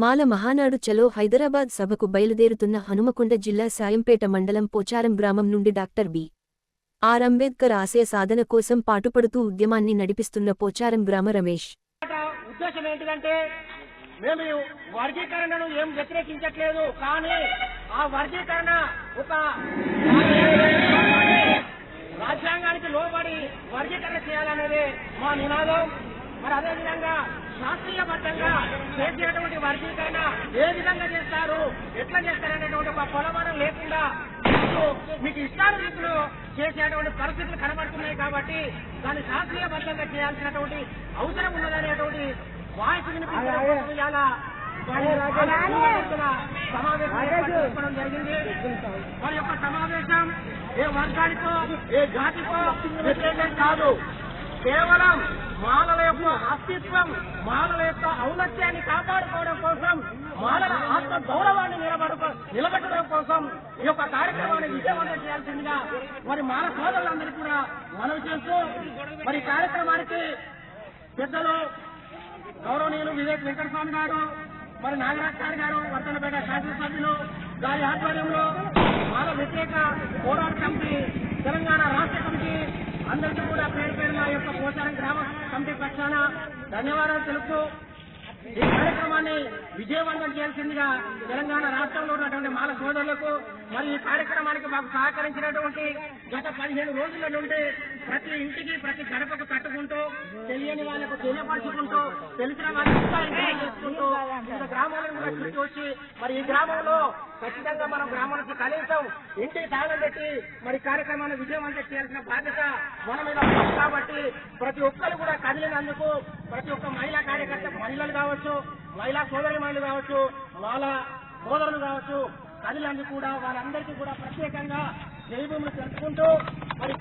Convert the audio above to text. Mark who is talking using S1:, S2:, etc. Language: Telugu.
S1: మాల మహానాడు చలో హైదరాబాద్ సభకు బయలుదేరుతున్న హనుమకొండ జిల్లా సాయంపేట మండలం పోచారం గ్రామం నుండి డాక్టర్ బి. ఆర్. అంబేద్కర్ ఆశయ సాధన కోసం పాటుపడుతూ ఉద్యమాన్ని నడిపిస్తున్న పోచారం గ్రామ రమేష్.
S2: ఉద్దేశం ఏంటిదంటే మేము వర్గీకరణను ఏం వ్యతిరేకించట్లేదు కానీ ఆ వర్గీకరణ ఒక రాజ్యాంగానికి లోబడి వర్గీకరణ చేయాలనేది మా నినాదం. మరి అదేవిధంగా శాస్త్రీయబద్ధంగా చేసేటువంటి వర్గీకరణ ఏ విధంగా చేస్తారు? ఎట్లా చేస్తారనేటువంటి ఒక కొలమానం లేకుండా మీకు మీకు ఇష్టాల రీతిలో చేసేటువంటి పరిస్థితులు కనబడుతున్నాయి కాబట్టి దాన్ని శాస్త్రీయబద్ధంగా చేయాల్సినటువంటి అవసరం ఉన్నదనేటువంటి వాయిస్ వినిపించడం ఇవాళ సమావేశం జరిగింది. వారి యొక్క సమావేశం ఏ వర్గానికో ఏ జాతికో కాదు. కేవలం మానవ యొక్క అస్తిత్వం మానవ యొక్క ఔన్నత్యాన్ని కాపాడుకోవడం కోసం మానవ ఆత్మ గౌరవాన్ని నిలబడుకో నిలబెట్టడం కోసం ఈ యొక్క కార్యక్రమాన్ని విజయవంతం చేయాల్సిందిగా మరి మాన సోదరులందరికీ కూడా మనవి చేస్తూ మరి కార్యక్రమానికి పెద్దలు గౌరవనీయులు వివేక్ వెంకటస్వామి గారు మరి నాగరాజ్ గారి గారు వర్తనపేట శాసనసభ్యులు గారి ఆధ్వర్యంలో మాల వ్యతిరేక పోరాట కమిటీ అందరికీ కూడా పేరు పేరు నా యొక్క పోచారం గ్రామ కమిటీ పక్షాన ధన్యవాదాలు తెలుపుతూ ఈ కార్యక్రమాన్ని విజయవంతం చేయాల్సిందిగా తెలంగాణ రాష్ట్రంలో ఉన్నటువంటి మాల సోదరులకు మరి ఈ కార్యక్రమానికి మాకు సహకరించినటువంటి గత పదిహేను రోజుల నుండి ప్రతి ఇంటికి ప్రతి గడపకు తట్టుకుంటూ తెలియని వాళ్ళకు తెలియపరుచుకుంటూ తెలిసిన వాళ్ళకి చేసుకుంటూ గ్రామాలను కూడా చుట్టూ వచ్చి మరి ఈ గ్రామంలో ఖచ్చితంగా మనం గ్రామానికి కనీసం ఇంటికి తాళం పెట్టి మరి కార్యక్రమాన్ని విజయవంతం చేయాల్సిన బాధ్యత మన మీద ఉంది. కాబట్టి ప్రతి ఒక్కరు కూడా కదిలినందుకు ప్రతి ఒక్క మహిళా కార్యకర్త మహిళలు కావచ్చు మహిళా సోదరి మహిళలు కావచ్చు వాళ్ళ సోదరులు కావచ్చు కదిలందుకు కూడా వారందరికీ కూడా ప్రత్యేకంగా జైభూములు తెలుపుకుంటూ మరి